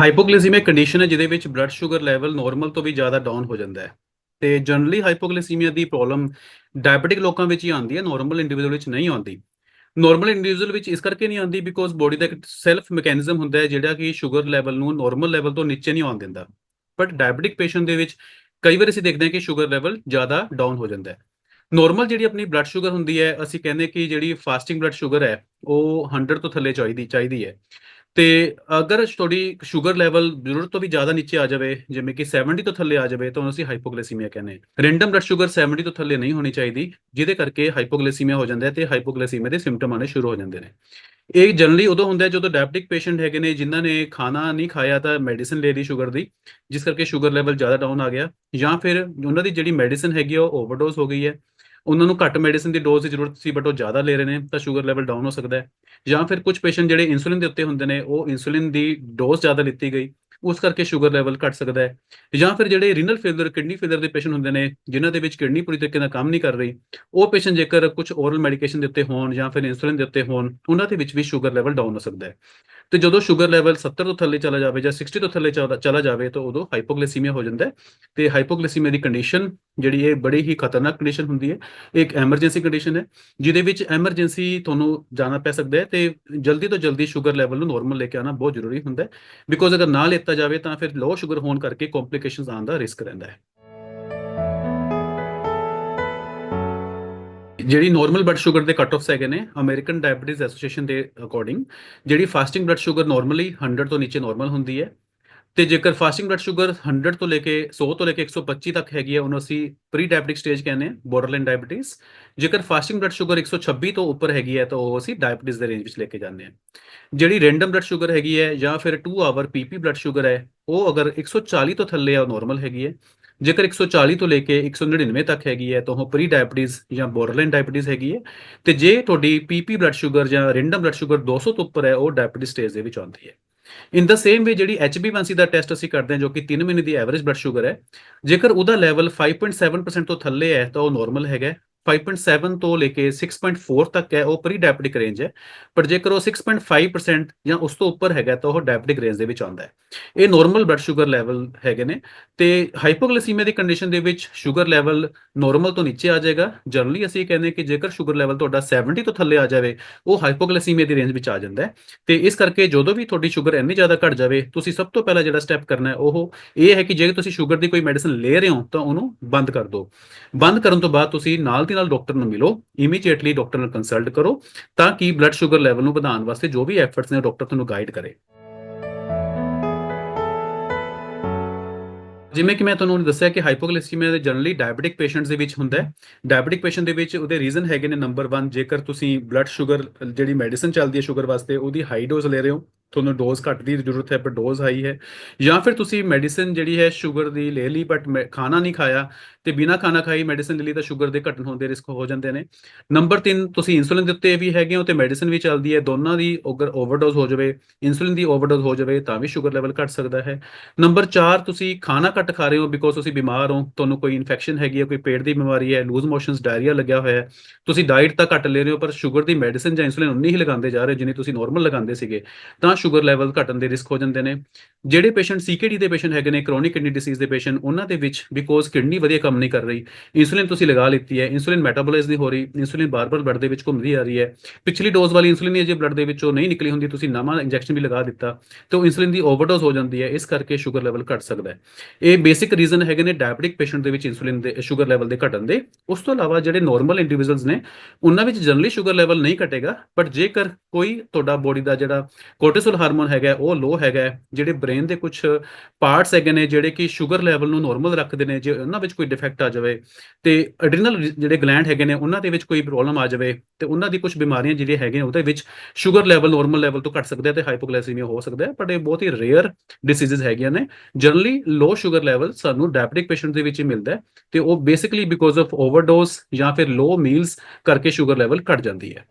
Hypoglycaemia condition ਹੈ ਜਿਹਦੇ ਵਿੱਚ ਬਲੱਡ ਸ਼ੂਗਰ ਲੈਵਲ ਨਾਰਮਲ ਤੋਂ ਵੀ ਜ਼ਿਆਦਾ ਡਾਊਨ ਹੋ ਜਾਂਦਾ ਹੈ। ਤੇ ਜਨਰਲੀ ਹਾਈਪੋਗਲਾਈਸੀਮੀਆ ਦੀ ਪ੍ਰੋਬਲਮ ਡਾਇਬੀਟਿਕ ਲੋਕਾਂ ਵਿੱਚ ਹੀ ਆਉਂਦੀ ਹੈ ਨਾਰਮਲ ਇੰਡੀਵਿਜੂਅਲ ਵਿੱਚ ਨਹੀਂ ਆਉਂਦੀ। ਨਾਰਮਲ ਇੰਡੀਵਿਜੂਅਲ ਵਿੱਚ ਇਸ ਕਰਕੇ ਨਹੀਂ ਆਉਂਦੀ ਬਿਕੋਜ਼ ਬੋਡੀ ਦਾ ਇੱਕ ਸੈਲਫ ਮੈਕੈਨਿਜ਼ਮ ਹੁੰਦਾ ਹੈ, ਜਿਹੜਾ ਕਿ ਸ਼ੂਗਰ ਲੈਵਲ ਨੂੰ ਨਾਰਮਲ ਲੈਵਲ ਤੋਂ ਨੀਚੇ ਨਹੀਂ ਆਉਣ ਦਿੰਦਾ। ਬਟ ਡਾਇਬੀਟਿਕ ਪੇਸ਼ੈਂਟ ਦੇ ਵਿੱਚ ਕਈ ਵਾਰ ਅਸੀਂ ਦੇਖਦੇ ਹਾਂ ਕਿ ਸ਼ੂਗਰ ਲੈਵਲ ਜ਼ਿਆਦਾ ਡਾਊਨ ਹੋ ਜਾਂਦਾ ਹੈ। ਨਾਰਮਲ ਜਿਹੜੀ ਆਪਣੀ ਬਲੱਡ ਸ਼ੂਗਰ ਹੁੰਦੀ ਹੈ, ਅਸੀਂ ਕਹਿੰਦੇ ਕਿ ਜਿਹੜੀ ਫਾਸਟਿੰਗ ਬਲੱਡ ਸ਼ੂਗਰ ਹੈ, ਉਹ 100 ਤੋਂ ਥੱਲੇ ਚਾਹੀਦੀ ਚਾਹੀਦੀ ਹੈ। ਤੇ ਅਗਰ ਤੁਹਾਡੀ ਸ਼ੂਗਰ ਲੈਵਲ ਜ਼ਰੂਰਤ ਤੋਂ ਵੀ ਜ਼ਿਆਦਾ ਨੀਚੇ ਆ ਜਾਵੇ, ਜਿਵੇਂ ਕਿ 70 ਤੋਂ ਥੱਲੇ ਆ ਜਾਵੇ, ਤਾਂ ਉਹਨੂੰ ਅਸੀਂ ਹਾਈਪੋਗਲਾਈਸੀਮੀਆ ਕਹਿੰਦੇ ਹਾਂ। ਰੈਂਡਮ ਬਲੱਡ ਸ਼ੂਗਰ 70 ਤੋਂ ਥੱਲੇ ਨਹੀਂ ਹੋਣੀ ਚਾਹੀਦੀ, ਜਿਹਦੇ ਕਰਕੇ ਹਾਈਪੋਗਲਾਈਸੀਮੀਆ ਹੋ ਜਾਂਦਾ ਹੈ ਤੇ ਹਾਈਪੋਗਲਾਈਸੀਮੀਆ ਦੇ ਸਿੰਪਟਮ ਆਣੇ ਸ਼ੁਰੂ ਹੋ ਜਾਂਦੇ ਨੇ। ਇਹ ਜਨਰਲੀ ਉਦੋਂ ਹੁੰਦਾ ਹੈ ਜਦੋਂ ਡਾਇਬਟਿਕ ਪੇਸ਼ੈਂਟ ਹੈਗੇ ਨੇ, ਜਿਨ੍ਹਾਂ ਨੇ ਖਾਣਾ ਨਹੀਂ ਖਾਇਆ ਤਾਂ ਮੈਡੀਸਿਨ ਲੈ ਲਈ ਸ਼ੂਗਰ ਦੀ, ਜਿਸ ਕਰਕੇ ਸ਼ੂਗਰ ਲੈਵਲ ਜ਼ਿਆਦਾ ਡਾਊਨ ਆ ਗਿਆ, ਜਾਂ ਫਿਰ ਉਹਨਾਂ ਦੀ ਜਿਹੜੀ ਮੈਡੀਸਿਨ ਹੈਗੀ ਆ, ਉਹ ਓਵਰਡੋਜ਼ ਹੋ ਗਈ ਹੈ। ਉਹਨਾਂ ਨੂੰ ਘੱਟ ਮੈਡੀਸਿਨ ਦੀ ਡੋਜ਼ ਦੀ ਜ਼ਰੂਰਤ ਸੀ ਬਟ ਉਹ ਜ਼ਿਆਦਾ ਲੈ ਰਹੇ ਨੇ, ਤਾਂ ਸ਼ੂਗਰ ਲੈਵਲ ਡਾਊਨ ਹੋ ਸਕਦਾ ਹੈ। ਜਾਂ ਫਿਰ ਕੁਝ ਪੇਸ਼ੈਂਟ ਜਿਹੜੇ ਇਨਸੂਲਿਨ ਦੇ ਉੱਤੇ ਹੁੰਦੇ ਨੇ, ਉਹ ਇਨਸੂਲਿਨ ਦੀ ਡੋਜ਼ ਜ਼ਿਆਦਾ ਲਿੱਤੀ ਗਈ, ਉਸ ਕਰਕੇ ਸ਼ੂਗਰ ਲੈਵਲ ਘਟ ਸਕਦਾ ਹੈ। ਜਾਂ ਫਿਰ ਜਿਹੜੇ ਰੀਨਲ ਫੇਲਰ ਕਿਡਨੀ ਫੇਲਰ ਦੇ ਪੇਸ਼ੈਂਟ ਹੁੰਦੇ ਨੇ, ਜਿਨ੍ਹਾਂ ਦੇ ਵਿੱਚ ਕਿਡਨੀ ਪੂਰੀ ਤਰੀਕੇ ਨਾਲ ਕੰਮ ਨਹੀਂ ਕਰ ਰਹੀ, ਉਹ ਪੇਸ਼ੈਂਟ ਜੇਕਰ ਕੁਝ ਓਰਲ ਮੈਡੀਕੇਸ਼ਨ ਦੇ ਉੱਤੇ ਹੋਣ ਜਾਂ ਫਿਰ ਇਨਸੂਲਿਨ ਦੇ ਉੱਤੇ ਹੋਣ, ਉਹਨਾਂ ਦੇ ਵਿੱਚ ਵੀ ਸ਼ੂਗਰ ਲੈਵਲ ਡਾਊਨ ਹੋ ਸਕਦਾ ਹੈ। ਤੇ ਜਦੋਂ ਸ਼ੂਗਰ ਲੈਵਲ 70 ਤੋਂ ਥੱਲੇ ਚਲਾ ਜਾਵੇ ਜਾਂ 60 ਤੋਂ ਥੱਲੇ ਚਲਾ ਜਾਵੇ ਤਾਂ ਉਦੋਂ ਹਾਈਪੋਗਲਾਈਸੀਮੀਆ ਹੋ ਜਾਂਦਾ ਹੈ ਤੇ ਹਾਈਪੋਗਲਾਈਸੀਮੀਆ ਦੀ ਕੰਡੀਸ਼ਨ ਜਿਹੜੀ ਇਹ ਬੜੀ ਹੀ ਖਤਰਨਾਕ ਕੰਡੀਸ਼ਨ ਹੁੰਦੀ ਹੈ, ਇਹ ਇੱਕ ਐਮਰਜੈਂਸੀ ਕੰਡੀਸ਼ਨ ਹੈ, ਜਿਹਦੇ ਵਿੱਚ ਐਮਰਜੈਂਸੀ ਤੁਹਾਨੂੰ ਜਾਣਾ ਪੈ ਸਕਦਾ ਹੈ ਤੇ ਜਲਦੀ ਤੋਂ ਜਲਦੀ ਸ਼ੂਗਰ ਲੈਵਲ ਨੂੰ ਨਾਰਮਲ ਲੈ ਕੇ ਆਉਣਾ ਬਹੁਤ ਜ਼ਰੂਰੀ ਹੁੰਦਾ ਹੈ ਬਿਕੋਜ਼ ਅਗਰ ਨਾ ਲਿੱਤਾ ਜਾਵੇ ਤਾਂ ਫਿਰ ਲੋ ਸ਼ੂਗਰ ਹੋਣ ਕਰਕੇ ਕੰਪਲਿਕੇਸ਼ਨਸ ਆਉਣ ਦਾ ਰਿਸਕ ਰਹਿੰਦਾ ਹੈ। ਜਿਹੜੀ ਨਾਰਮਲ ਬਲੱਡ ਸ਼ੂਗਰ ਦੇ ਕੱਟ ਆਫਸ ਹੈਗੇ ਨੇ ਅਮਰੀਕਨ ਡਾਇਬੀਟੀਜ਼ ਐਸੋਸੀਏਸ਼ਨ ਦੇ ਅਕੋਰਡਿੰਗ ਜਿਹੜੀ ਫਾਸਟਿੰਗ ਬਲੱਡ ਸ਼ੂਗਰ ਨਾਰਮਲੀ 100 ਤੋਂ ਨੀਚੇ ਨਾਰਮਲ ਹੁੰਦੀ ਹੈ ਤੇ ਜੇਕਰ ਫਾਸਟਿੰਗ ਬਲੱਡ ਸ਼ੂਗਰ 100 ਤੋਂ ਲੈ ਕੇ 100 ਤੋਂ ਲੈ ਕੇ 125 ਤੱਕ ਹੈਗੀ ਹੈ, ਉਹਨੂੰ ਅਸੀਂ ਪ੍ਰੀ ਡਾਇਬੀਟਿਕ ਸਟੇਜ ਕਹਿੰਦੇ ਹਾਂ ਬੋਰਡਰਲਾਈਨ ਡਾਇਬੀਟੀਜ਼ ਜੇਕਰ ਫਾਸਟਿੰਗ ਬਲੱਡ ਸ਼ੂਗਰ 126 ਤੋਂ ਉੱਪਰ ਹੈਗੀ ਹੈ, ਤਾਂ ਉਹ ਅਸੀਂ ਡਾਇਬੀਟੀਜ਼ ਦੇ ਰੇਂਜ ਵਿੱਚ ਲੈ ਕੇ ਜਾਂਦੇ ਹਾਂ। ਜਿਹੜੀ ਰੈਂਡਮ ਬਲੱਡ ਸ਼ੂਗਰ ਹੈਗੀ ਹੈ ਜਾਂ ਫਿਰ 2 ਆਵਰ ਪੀਪੀ ਬਲੱਡ ਸ਼ੂਗਰ ਹੈ, ਉਹ ਅਗਰ 140 ਤੋਂ ਥੱਲੇ ਆ, ਉਹ ਨਾਰਮਲ ਹੈਗੀ ਹੈ। ਜੇਕਰ 140 ਤੋਂ ਲੈ ਕੇ 199 ਤੱਕ ਹੈਗੀ ਹੈ, ਤਾਂ ਉਹ ਪ੍ਰੀ ਡਾਇਬੀਟੀਜ਼ ਜਾਂ ਬੋਰਡਰਲਾਈਨ ਡਾਇਬੀਟੀਜ਼ ਹੈਗੀ ਹੈ। ਤੇ ਜੇ ਤੁਹਾਡੀ ਪੀਪੀ ਬਲੱਡ ਸ਼ੂਗਰ ਜਾਂ ਰੈਂਡਮ ਬਲੱਡ ਸ਼ੂਗਰ 200 ਤੋਂ ਉੱਪਰ ਹੈ, ਉਹ ਡਾਇਬੀਟੀਜ਼ ਸਟੇਜ ਦੇ ਵਿੱਚ ਆਉਂਦੀ ਹੈ। ਇਨ ਦਾ ਸੇਮ ਵੇ ਜਿਹੜੀ HbA1c ਦਾ ਟੈਸਟ ਅਸੀਂ ਕਰਦੇ ਹਾਂ, ਜੋ ਕਿ 3 ਮਹੀਨੇ ਦੀ ਐਵਰੇਜ ਬਲੱਡ ਸ਼ੂਗਰ ਹੈ, ਜੇਕਰ ਉਹਦਾ ਲੈਵਲ 5.7% ਤੋਂ ਥੱਲੇ ਹੈ, ਤਾਂ ਉਹ ਨਾਰਮਲ ਹੈਗਾ 5.7 ਤੋਂ ਲੈ ਕੇ 6.4 ਤੱਕ ਹੈ, ਉਹ ਪ੍ਰੀ ਡਾਇਬੀਟਿਕ ਰੇਂਜ ਹੈ। ਪਰ ਜੇਕਰ ਉਹ 6.5% ਜਾਂ ਉਸ ਤੋਂ ਉੱਪਰ ਹੈਗਾ, ਤਾਂ ਉਹ ਡਾਇਬੀਟਿਕ ਰੇਂਜ ਦੇ ਵਿੱਚ ਆਉਂਦਾ ਹੈ। ਇਹ ਨਾਰਮਲ ਬਲੱਡ ਸ਼ੂਗਰ ਲੈਵਲ ਹੈਗੇ ਨੇ ਤੇ ਹਾਈਪੋਗਲਾਈਸੀਮੀਆ ਦੀ ਕੰਡੀਸ਼ਨ ਦੇ ਵਿੱਚ ਸ਼ੂਗਰ ਲੈਵਲ ਨਾਰਮਲ ਤੋਂ ਨੀਚੇ ਆ ਜਾਏਗਾ। ਜਨਰਲੀ ਅਸੀਂ ਕਹਿੰਦੇ ਕਿ ਜੇਕਰ ਸ਼ੂਗਰ ਲੈਵਲ ਤੁਹਾਡਾ 70 ਤੋਂ ਥੱਲੇ ਆ ਜਾਵੇ, ਉਹ ਹਾਈਪੋਗਲਾਈਸੀਮੀਆ ਦੀ ਰੇਂਜ ਵਿੱਚ ਆ ਜਾਂਦਾ ਹੈ। ਤੇ ਇਸ ਕਰਕੇ ਜਦੋਂ ਵੀ ਤੁਹਾਡੀ ਸ਼ੂਗਰ ਇੰਨੀ ਜ਼ਿਆਦਾ ਘਟ ਜਾਵੇ, ਤੁਸੀਂ ਸਭ ਤੋਂ ਪਹਿਲਾਂ ਜਿਹੜਾ ਸਟੈਪ ਕਰਨਾ ਹੈ, ਉਹ ਇਹ ਹੈ ਕਿ ਜੇ ਤੁਸੀਂ ਸ਼ੂਗਰ ਦੀ ਕੋਈ ਮੈਡੀਸਨ ਲੈ ਰਹੇ ਹੋ, ਤਾਂ ਉਹਨੂੰ ਬੰਦ ਕਰ ਦਿਓ। ਬੰਦ ਕਰਨ ਤੋਂ ਬਾਅਦ ਤੁਸੀਂ ਨਾਲ ਦੀ ਨਾਲ ਡਾਕਟਰ ਨੂੰ ਮਿਲੋ ਇਮੀਡੀਏਟਲੀ ਡਾਕਟਰ ਨਾਲ ਕੰਸਲਟ ਕਰੋ, ਤਾਂ ਕਿ ਬਲੱਡ ਸ਼ੂਗਰ ਲੈਵਲ ਨੂੰ ਵਧਾਉਣ ਵਾਸਤੇ ਜੋ ਵੀ ਐਫਰਟਸ ਨੇ ਡਾਕਟਰ ਤੁਹਾਨੂੰ ਗਾਈਡ ਕਰੇ। ਜਿਵੇਂ ਕਿ ਮੈਂ ਤੁਹਾਨੂੰ ਦੱਸਿਆ ਕਿ ਹਾਈਪੋਗਲਾਈਸੀਮੀਆ ਦੇ ਜਨਰਲੀ ਡਾਇਬੀਟਿਕ ਪੇਸ਼ੈਂਟਸ ਦੇ ਵਿੱਚ ਹੁੰਦਾ ਹੈ। ਡਾਇਬੀਟਿਕ ਪੇਸ਼ੈਂਟ ਦੇ ਵਿੱਚ ਉਹਦੇ ਰੀਜ਼ਨ ਹੈਗੇ ਨੇ ਨੰਬਰ 1 ਜੇਕਰ ਤੁਸੀਂ ਬਲੱਡ ਸ਼ੂਗਰ ਜਿਹੜੀ ਮੈਡੀਸਨ ਚੱਲਦੀ ਹੈ ਸ਼ੂਗਰ ਵਾਸਤੇ, ਉਹਦੀ ਹਾਈ ਡੋਜ਼ ਲੈ ਰਹੇ ਹੋ, ਤੁਹਾਨੂੰ ਡੋਜ਼ ਘੱਟ ਦੀ ਜ਼ਰੂਰਤ ਹੈ ਪਰ ਡੋਜ਼ ਹਾਈ ਹੈ। ਜਾਂ ਫਿਰ ਤੁਸੀਂ ਮੈਡੀਸਨ ਜਿਹੜੀ ਹੈ ਸ਼ੂਗਰ ਦੀ ਲੈ ਲਈ ਬਟ ਖਾਣਾ ਨਹੀਂ ਖਾਇਆ ਤੇ ਬਿਨਾ ਖਾਣਾ ਖਾਈ ਮੈਡੀਸਿਨ ਲੈ ਲਈ ਤਾਂ ਸ਼ੂਗਰ ਦੇ ਘਟਣ ਹੋਣ ਦੇ ਰਿਸਕ ਹੋ ਜਾਂਦੇ ਨੇ। ਨੰਬਰ 3 ਤੁਸੀਂ ਇਨਸੂਲਿਨ ਦੇ ਉੱਤੇ ਵੀ ਹੈਗੇ ਹੋ ਤੇ ਮੈਡੀਸਿਨ ਵੀ ਚੱਲਦੀ ਹੈ। ਦੋਨਾਂ ਦੀ ਅਗਰ ਓਵਰਡੋਜ਼ ਹੋ ਜਾਵੇ ਇਨਸੂਲਿਨ ਦੀ ਓਵਰਡੋਜ਼ ਹੋ ਜਾਵੇ ਤਾਂ ਵੀ ਸ਼ੂਗਰ ਲੈਵਲ ਘਟ ਸਕਦਾ ਹੈ। ਨੰਬਰ 4 ਤੁਸੀਂ ਖਾਣਾ ਘੱਟ ਖਾ ਰਹੇ ਹੋ ਬਿਕੋਜ਼ ਤੁਸੀਂ ਬਿਮਾਰ ਹੋ, ਤੁਹਾਨੂੰ ਕੋਈ ਇਨਫੈਕਸ਼ਨ ਹੈਗੀ ਹੈ, ਕੋਈ ਪੇਟ ਦੀ ਬਿਮਾਰੀ ਹੈ ਲੂਜ਼ ਮੋਸ਼ਨਸ ਡਾਇਰੀਆ ਲੱਗਿਆ ਹੋਇਆ ਹੈ, ਤੁਸੀਂ ਡਾਈਟ ਤਾਂ ਘੱਟ ਲੈ ਰਹੇ ਹੋ ਪਰ ਸ਼ੂਗਰ ਦੀ ਮੈਡੀਸਿਨ ਜਾਂ ਇਨਸੂਲਿਨ ਉਨੀ ਹੀ ਲਗਾਉਂਦੇ ਜਾ ਰਹੇ ਜਿੰਨੀ ਤੁਸੀਂ ਨਾਰਮਲ ਲਗਾਉਂਦੇ ਸੀਗੇ, ਤਾਂ ਸ਼ੂਗਰ ਲੈਵਲ ਘਟਣ ਦੇ ਰਿਸਕ ਹੋ ਜਾਂਦੇ ਨੇ। ਜਿਹੜੇ ਪੇਸ਼ੈਂਟ ਸੀਕੇਡੀ ਦੇ ਪੇਸ਼ੈਂਟ ਹੈਗੇ ਨੇ ਕ੍ਰੋਨਿਕ ਕਿਡਨੀ ਡਿਸੀਜ਼ ਦੇ ਪੇਸ਼ੈਂਟ ਉਹਨਾਂ ਦੇ ਵਿੱਚ ਬਿਕੋਜ਼ ਕਿਡਨੀ ਵਧੀਆ ਕੰਮ ਨਹੀਂ ਕਰ ਰਹੀ। ਇਨਸੂਲਿਨ ਤੁਸੀਂ ਲਗਾ ਲਿੱਤੀ ਹੈ ਇਨਸੂਲਿਨ ਮੈਟਾਬੋਲਾਈਜ਼ ਨਹੀਂ ਹੋ ਰਹੀ ਇਨਸੂਲਿਨ ਬਾਰ-ਬਾਰ ਬਲੱਡ ਦੇ ਵਿੱਚ ਘੁੰਮਦੀ ਆ ਰਹੀ ਹੈ। ਪਿਛਲੀ ਡੋਜ਼ ਵਾਲੀ ਇਨਸੂਲਿਨ ਹੀ ਜੇ ਬਲੱਡ ਦੇ ਵਿੱਚੋਂ ਨਹੀਂ ਨਿਕਲੀ ਹੁੰਦੀ, ਤੁਸੀਂ ਨਵਾਂ ਇੰਜੈਕਸ਼ਨ ਵੀ ਲਗਾ ਦਿੱਤਾ, ਤੇ ਉਹ ਇਨਸੂਲਿਨ ਦੀ ਓਵਰਡੋਜ਼ ਹੋ ਜਾਂਦੀ ਹੈ, ਇਸ ਕਰਕੇ ਸ਼ੂਗਰ ਲੈਵਲ ਘਟ ਸਕਦਾ ਹੈ। ਇਹ ਬੇਸਿਕ ਰੀਜ਼ਨ ਹੈਗੇ ਨੇ ਡਾਇਬੀਟਿਕ ਪੇਸ਼ੈਂਟ ਦੇ ਵਿੱਚ ਇਨਸੂਲਿਨ ਦੇ ਸ਼ੂਗਰ ਲੈਵਲ ਦੇ ਘਟਣ ਦੇ। ਉਸ ਤੋਂ ਇਲਾਵਾ ਜਿਹੜੇ ਨਾਰਮਲ ਇੰਡੀਵਿਜੂਅਲਸ ਨੇ, ਉਹਨਾਂ ਵਿੱਚ ਜਨਰਲੀ ਸ਼ੂਗਰ ਲੈਵਲ ਨਹੀਂ ਘਟੇਗਾ ਬਟ ਜੇਕਰ ਕੋਈ ਤੁਹਾਡਾ ਬੋਡੀ ਦਾ ਜਿਹੜਾ ਕੋਰਟੀਸੋਲ ਹਾਰਮੋਨ ਹੈਗਾ, ਉਹ ਲੋ ਹੈਗਾ ਜਿਹੜੇ ਬ੍ਰੇਨ ਦੇ ਕੁਝ ਪਾਰਟਸ ਹੈਗੇ ਨੇ, ਜਿਹੜੇ ਕਿ ਸ਼ੂਗਰ ਲੈਵਲ ਨੂੰ ਨਾਰਮਲ ਰੱਖਦੇ ਨੇ, ਜੇ ਉਹਨਾਂ ਵਿੱਚ ਕੋਈ ਡਿਫੈਕਟ ਆ ਜਾਵੇ ਤੇ ਐਡਰੀਨਲ ਜਿਹੜੇ ਗਲੈਂਡ ਹੈਗੇ ਨੇ, ਉਹਨਾਂ ਦੇ ਵਿੱਚ ਕੋਈ ਪ੍ਰੋਬਲਮ ਆ ਜਾਵੇ ਤੇ ਉਹਨਾਂ ਦੀ ਕੁਝ ਬਿਮਾਰੀਆਂ ਜਿਹੜੀਆਂ ਹੈਗੀਆਂ ਉਹਦੇ ਵਿੱਚ ਸ਼ੂਗਰ ਲੈਵਲ ਨਾਰਮਲ ਲੈਵਲ ਤੋਂ ਘਟ ਸਕਦਾ ਹੈ ਤੇ ਹਾਈਪੋਗਲਾਈਸੀਮੀਆ ਹੋ ਸਕਦਾ ਹੈ ਬਟ ਇਹ ਬਹੁਤ ਹੀ ਰੇਅਰ ਡਿਸੀਜ਼ਸ ਹੈਗੀਆਂ ਨੇ। ਜਨਰਲੀ ਲੋ ਸ਼ੂਗਰ ਲੈਵਲ ਸਾਨੂੰ ਡਾਇਬੀਟਿਕ ਪੇਸ਼ੈਂਟ ਦੇ ਵਿੱਚ ਹੀ ਮਿਲਦਾ ਹੈ ਤੇ ਉਹ ਬੇਸਿਕਲੀ ਬਿਕੋਜ਼ ਆਫ ਓਵਰਡੋਜ਼ ਜਾਂ ਫਿਰ ਲੋ ਮੀਲਸ ਕਰਕੇ ਸ਼ੂਗਰ ਲੈਵਲ ਘਟ ਜਾਂਦੀ ਹੈ।